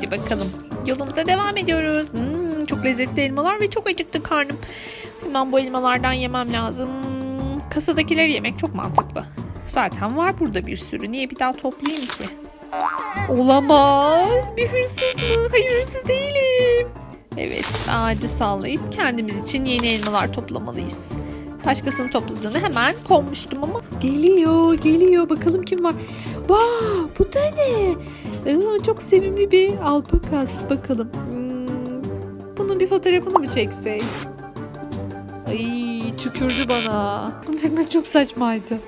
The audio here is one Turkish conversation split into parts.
Hadi bakalım. Yolumuza devam ediyoruz. Hmm, çok lezzetli elmalar ve çok acıktı karnım. Hemen bu elmalardan yemem lazım. Kasadakileri yemek çok mantıklı. Zaten var burada bir sürü. Niye bir daha toplayayım ki? Olamaz. Bir hırsız mı? Hayır hırsız değilim. Evet ağacı sallayıp kendimiz için yeni elmalar toplamalıyız. Başkasının topladığını hemen konmuştum ama. Geliyor geliyor bakalım kim var. Vaa bu da ne? Aa, çok sevimli bir alpakas bakalım. Hmm, bunun bir fotoğrafını mı çeksek? Ay tükürdü bana. Bunu çekmek çok saçmaydı.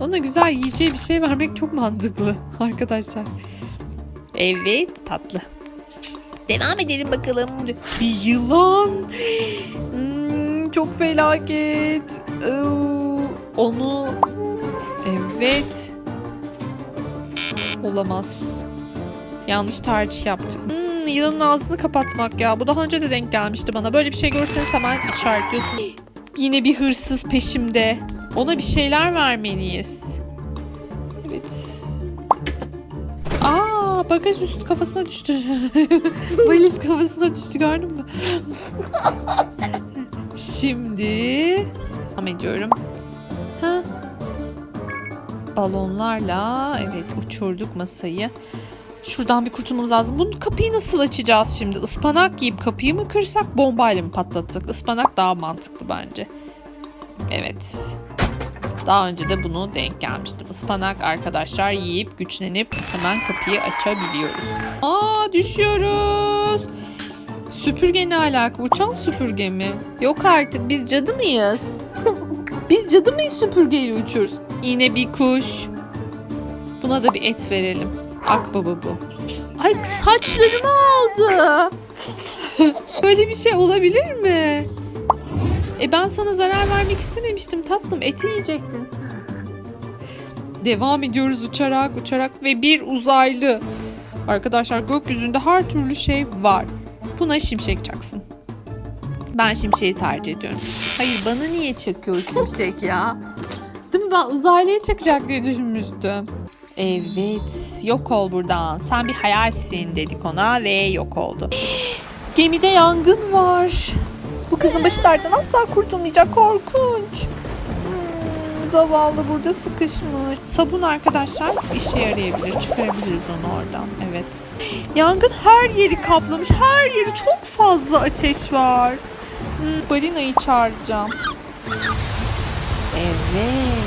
Ona güzel yiyeceği bir şey vermek çok mantıklı arkadaşlar. Evet tatlı. Devam edelim bakalım. Bir yılan. Hmm, çok felaket. Onu evet. Olamaz. Yanlış tercih yaptık. Hmm, yılanın ağzını kapatmak ya. Bu daha önce de denk gelmişti bana. Böyle bir şey görseniz hemen işaretliyorsun. Yine bir hırsız peşimde. Ona bir şeyler vermeliyiz. Evet. Aa, bagaj üstü kafasına düştü. Valiz kafasına düştü gördün mü? Şimdi devam ediyorum. Balonlarla evet uçurduk masayı. Şuradan bir kurtulmamız lazım. Bunun kapıyı nasıl açacağız şimdi? Ispanak yiyip kapıyı mı kırsak bombayla mı patlatsak? Ispanak daha mantıklı bence. Evet. Daha önce de bunu denk gelmiştim. Ispanak arkadaşlar yiyip güçlenip hemen kapıyı açabiliyoruz. Aa düşüyoruz. Süpürge ne alaka? Uçan süpürge mi? Yok artık biz cadı mıyız? biz cadı mıyız süpürgeyle uçuyoruz? Yine bir kuş. Buna da bir et verelim. Akbaba bu. Ay saçlarımı aldı. Böyle bir şey olabilir mi? E ben sana zarar vermek istememiştim tatlım. Eti yiyecektin. Devam ediyoruz uçarak uçarak ve bir uzaylı. Arkadaşlar gökyüzünde her türlü şey var. Buna şimşek çaksın. Ben şimşeği tercih ediyorum. Hayır bana niye çakıyor şimşek ya? Değil mi ben uzaylıya çakacak diye düşünmüştüm. Evet yok ol buradan. Sen bir hayalsin dedik ona ve yok oldu. Gemide yangın var. Bu kızın başı dertten asla kurtulmayacak. Korkunç. Hmm, zavallı burada sıkışmış. Sabun arkadaşlar işe yarayabilir. Çıkarabiliriz onu oradan. Evet. Yangın her yeri kaplamış. Her yeri çok fazla ateş var. Hmm, balinayı çağıracağım. Evet.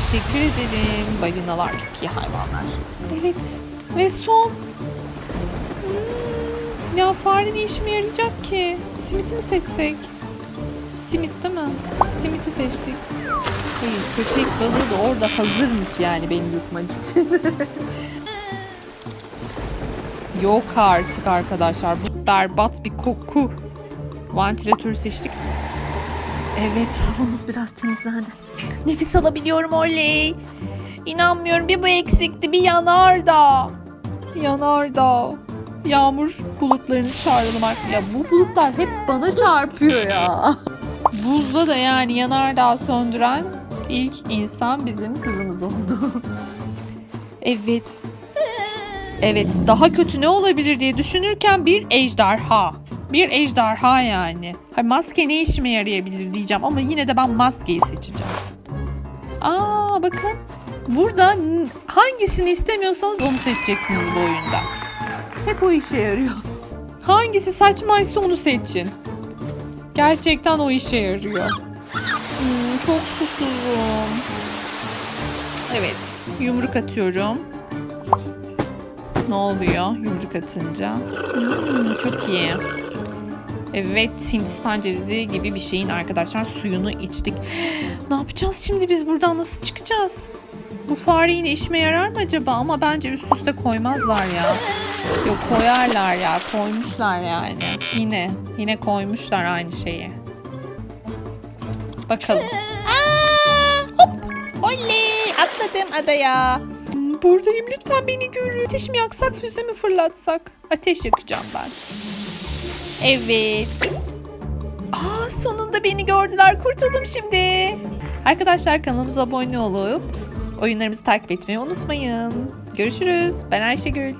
Teşekkür ederim. Balinalar çok iyi hayvanlar. Evet. Ve son. Hmm, ya fare ne işime yarayacak ki? Simiti mi seçsek? Simit değil mi? Simiti seçtik. Hayır köpek balığı da orada hazırmış yani beni yutmak için. Yok artık arkadaşlar. Bu berbat bir koku. Vantilatörü seçtik. Evet havamız biraz temizlendi. Nefes alabiliyorum oley. İnanmıyorum bir bu eksikti bir yanardağ. Yanardağ. Yağmur bulutlarını çağıralım artık. Ya bu bulutlar hep bana çarpıyor ya. Buzda da yani yanardağ söndüren ilk insan bizim kızımız oldu. evet. Evet daha kötü ne olabilir diye düşünürken bir ejderha. Bir ejderha yani. Hay maske ne işime yarayabilir diyeceğim ama yine de ben maskeyi seçeceğim. Aa bakın. Burada hangisini istemiyorsanız onu seçeceksiniz bu oyunda. Hep o işe yarıyor. Hangisi saçmaysa onu seçin. Gerçekten o işe yarıyor. Hmm, çok susuzum. Evet. Yumruk atıyorum. Ne oluyor yumruk atınca? Hmm, çok iyi. Evet Hindistan cevizi gibi bir şeyin arkadaşlar suyunu içtik. Ne yapacağız şimdi biz buradan nasıl çıkacağız? Bu fare yine işime yarar mı acaba? Ama bence üst üste koymazlar ya. Yok koyarlar ya. Koymuşlar yani. Yine. Yine koymuşlar aynı şeyi. Bakalım. Aa, hop. Oley atladım adaya. Buradayım lütfen beni görün. Ateş mi yaksak füze mi fırlatsak? Ateş yakacağım ben. Evet. Aa sonunda beni gördüler. Kurtuldum şimdi. Arkadaşlar kanalımıza abone olup oyunlarımızı takip etmeyi unutmayın. Görüşürüz. Ben Ayşegül.